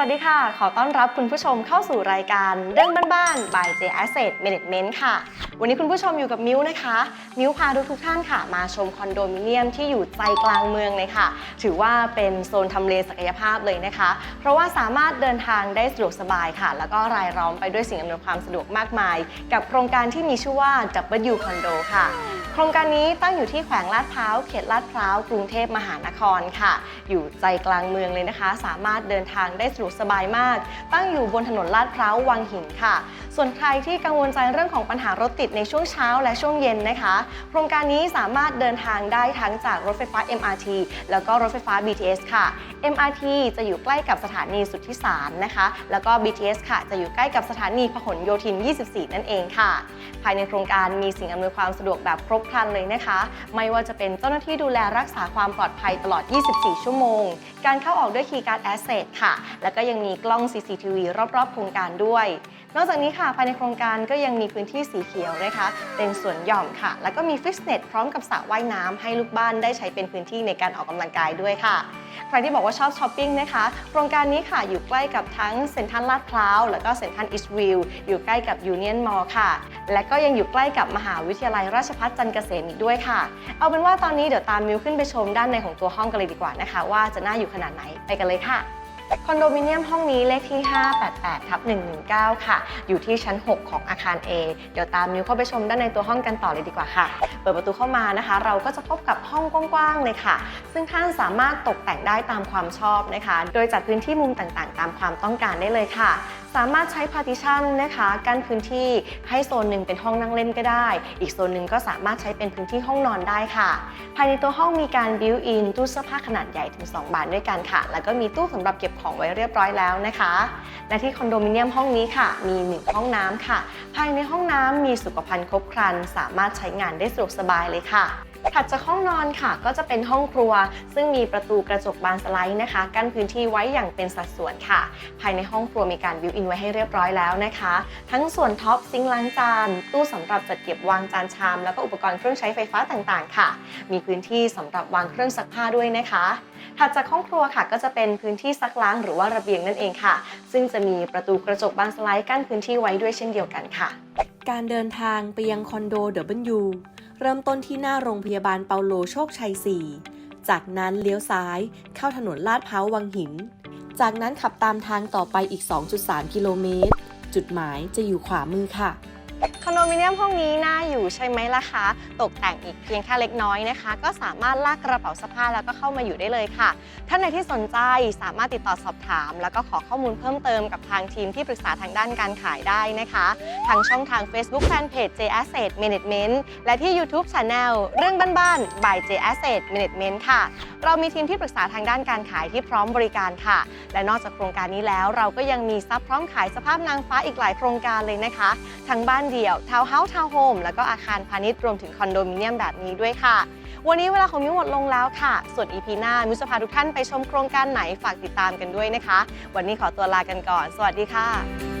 สวัสดีค่ะ ขอต้อนรับคุณผู้ชมเข้าสู่รายการเรื่องบ้านๆ by J Asset Management ค่ะ วันนี้คุณผู้ชมอยู่กับมิ้วนะคะ มิ้วพาทุกทุกท่านค่ะ มาชมคอนโดมิเนียมที่อยู่ใจกลางเมืองเลยค่ะ ถือว่าเป็นโซนทำเลศักยภาพเลยนะคะ เพราะว่าสามารถเดินทางได้สะดวกสบายค่ะ แล้วก็รายล้อมไปด้วยสิ่งอำนวยความสะดวกมากมาย กับโครงการที่มีชื่อว่า W Condo ค่ะ ครงการนี้ตั้งอยู่ที่แขวงลาดพร้าว เขตลาดพร้าว กรุงเทพมหานครค่ะ อยู่ใจกลางเมืองเลยนะคะ สามารถเดินทางได้สะดวกสบายมาก ตั้งอยู่บนถนนลาดพร้าววังหินค่ะ ส่วนใครที่กังวลใจเรื่องของปัญหารถติดในช่วงเช้าและช่วงเย็นนะคะ โครงการนี้สามารถเดินทางได้ทั้งจากรถไฟฟ้า MRT แล้วก็รถไฟฟ้า BTS ค่ะ MRT จะอยู่ใกล้กับสถานีสุทธิสารนะคะ แล้วก็ BTS ค่ะ จะอยู่ใกล้กับสถานีพหลโยธิน 24 นั่นเองค่ะ ภายในโครงการมีสิ่งอำนวยความสะดวกแบบครบคัญเลยนะคะ ไม่ว่าจะเป็นเจ้าหน้าที่ดูแลรักษาความปลอดภัยตลอด 24 ชั่วโมง การเข้าออกด้วยคีย์การ์ดแอสเซทค่ะ แล้วก็ยังมีกล้อง CCTV รอบๆ โครงการด้วย นอกจากนี้ค่ะภายในโครงการก็ยังมีพื้นที่สีเขียวนะคะ เป็นสวนหย่อมค่ะ แล้วก็มีฟิตเนสพร้อมกับสระว่ายน้ำให้ลูกบ้านได้ใช้เป็นพื้นที่ในการออกกำลังกายด้วยค่ะ ใครที่บอกว่าชอบช้อปปิ้งนะคะโครงการนี้ค่ะอยู่ใกล้กับทั้งเซ็นทรัลลาดพร้าวแล้วก็เซ็นทรัลอีสต์วิวอยู่ใกล้กับยูเนียนมอลล์ค่ะ และก็ยังอยู่ใกล้กับมหาวิทยาลัยราชภัฏจันทร์เกษมอีกด้วยค่ะ เอาเป็นว่าตอนนี้เดี๋ยวตามมิวขึ้นไปชมด้านในของตัวห้องกันเลยดีกว่านะคะ ว่าจะน่าอยู่ขนาดไหนไปกันเลยค่ะ คอนโดมิเนียมห้องนี้เลขที่ 588ทับ119 ค่ะ อยู่ที่ชั้น 6 ของอาคาร A เดี๋ยวตามมิวเข้าไปชมด้านในตัวห้องกันต่อเลยดีกว่าค่ะ เปิดประตูเข้ามานะคะ เราก็จะพบกับห้องกว้างๆเลยค่ะ ซึ่งท่านสามารถตกแต่งได้ตามความชอบนะคะ โดยจัดพื้นที่มุมต่างๆ ตามความต้องการได้เลยค่ะสามารถใช้พาร์ติชันนะคะกั้นพื้นที่ให้โซนหนึ่งเป็นห้องนั่งเล่นก็ได้ อีกโซนหนึ่งก็สามารถใช้เป็นพื้นที่ห้องนอนได้ค่ะ ภายในตัวห้องมีการบิวอินตู้เสื้อผ้าขนาดใหญ่ถึง 2 บานด้วยกันค่ะ แล้วก็มีตู้สำหรับเก็บของไว้เรียบร้อยแล้วนะคะและที่คอนโดมิเนียมห้องนี้ค่ะ มี 1 ห้องน้ำค่ะ ภายในห้องน้ำมีสุขภัณฑ์ครบครัน สามารถใช้งานได้สะดวกสบายเลยค่ะถัดจากห้องนอนค่ะ ก็จะเป็นห้องครัว ซึ่งมีประตูกระจกบานสไลด์นะคะ กั้นพื้นที่ไว้อย่างเป็นสัดส่วนค่ะ ภายในห้องครัวมีการบิวอินไว้ให้เรียบร้อยแล้วนะคะ ทั้งส่วนท็อปซิงล้างจาน ตู้สำหรับจัดเก็บวางจานชาม แล้วก็อุปกรณ์เครื่องใช้ไฟฟ้าต่างๆ ค่ะ มีพื้นที่สำหรับวางเครื่องซักผ้าด้วยนะคะถัดจากห้องครัวค่ะ ก็จะเป็นพื้นที่ซักล้างหรือว่าระเบียงนั่นเองค่ะ ซึ่งจะมีประตูกระจกบานสไลด์กั้นพื้นที่ไว้ด้วยเช่นเดียวกันค่ะ การเดินทางไปยังคอนโด W เริ่มต้นที่หน้าโรงพยาบาลเปาโลโชคชัย 4 จากนั้นเลี้ยวซ้ายเข้าถนนลาดพร้าววังหิน จากนั้นขับตามทางต่อไปอีก 2.3 กิโลเมตร จุดหมายจะอยู่ขวามือค่ะ อนโดมิเนียมห้องนี้น่าอยู่ใช่ไหมล่ะคะ ตกแต่งอีกเพียงแค่เล็กน้อยนะคะ ก็สามารถลากกระเป๋าเสื้อผ้าแล้วก็เข้ามาอยู่ได้เลยค่ะท่านใดที่สนใจสามารถติดต่อสอบถาม แล้วก็ขอข้อมูลเพิ่มเติมกับทางทีมที่ปรึกษาทางด้านการขายได้นะคะ ทางช่องทาง Facebook Fanpage J Asset Management และที่ YouTube Channel เรื่องบ้านๆ by J Asset Management ค่ะ เรามีทีมที่ปรึกษาทางด้านการขายที่พร้อมบริการค่ะ และนอกจากโครงการนี้แล้ว เราก็ยังมีซับพร้อมขายสภาพนางฟ้าอีกหลายโครงการเลยนะคะ ทั้งบ้านเดี่ยวทาวน์เฮาส์ทาวน์โฮมแล้วก็อาคารพาณิชย์รวมถึงคอนโดมิเนียมแบบนี้ด้วยค่ะ วันนี้เวลาของมิวหมดลงแล้วค่ะ ส่วนอีพีหน้ามิวจะพาทุกท่านไปชมโครงการไหนฝากติดตามกันด้วยนะคะ วันนี้ขอตัวลากันก่อน สวัสดีค่ะ